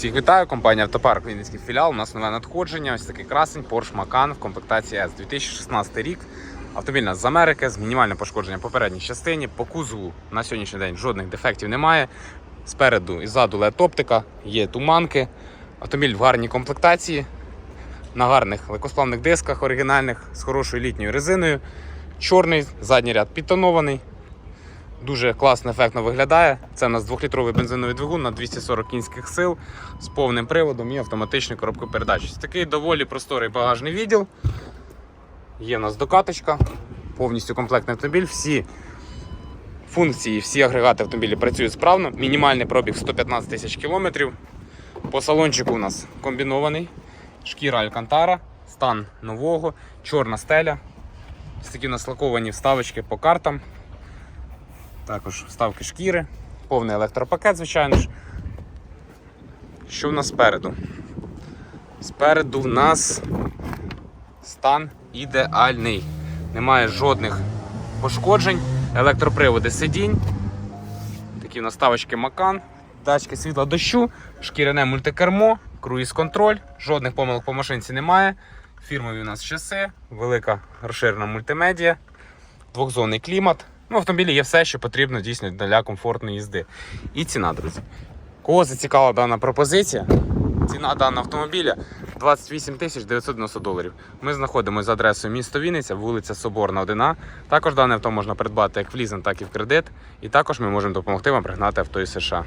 Всіх вітаю, компанія Автопарк Вінницький філіал. У нас нове надходження. Ось такий красень Porsche Macan в комплектації S 2016 рік. Автомобіль нас з Америки з мінімальним пошкодженням по передній частині. По кузову на сьогоднішній день жодних дефектів немає. Спереду і ззаду LED оптика, є туманки. Автомобіль в гарній комплектації, на гарних легкосплавних дисках оригінальних з хорошою літньою резиною. Чорний задній ряд підтонований. Дуже класно, ефектно виглядає. Це у нас 2-літровий бензиновий двигун на 240 кінських сил з повним приводом і автоматичною коробкою передач. Такий доволі просторий багажний відділ. Є у нас докаточка, повністю комплектний автомобіль. Всі функції, всі агрегати автомобіля працюють справно. Мінімальний пробіг 115 тисяч кілометрів. По салончику у нас комбінований. Шкіра Алькантара, стан нового, чорна стеля. Ось такі у нас лаковані вставочки по картам. Також вставки шкіри, повний електропакет, звичайно ж. Що в нас спереду? Спереду в нас стан ідеальний. Немає жодних пошкоджень, електроприводи сидінь. Такі наставочки Макан, датчики світла дощу, шкіряне мультикермо, круїз-контроль, жодних помилок по машинці немає. Фірмові у нас часи, велика розширена мультимедіа, двохзонний клімат. Ну, в автомобілі є все, що потрібно дійсно для комфортної їзди. І ціна, друзі. Кого зацікавила дана пропозиція? Ціна даного автомобіля 28 тисяч 990 доларів. Ми знаходимося за адресою місто Вінниця, вулиця Соборна, 1А. Також дане авто можна придбати як в лізинг, так і в кредит. І також ми можемо допомогти вам пригнати авто із США.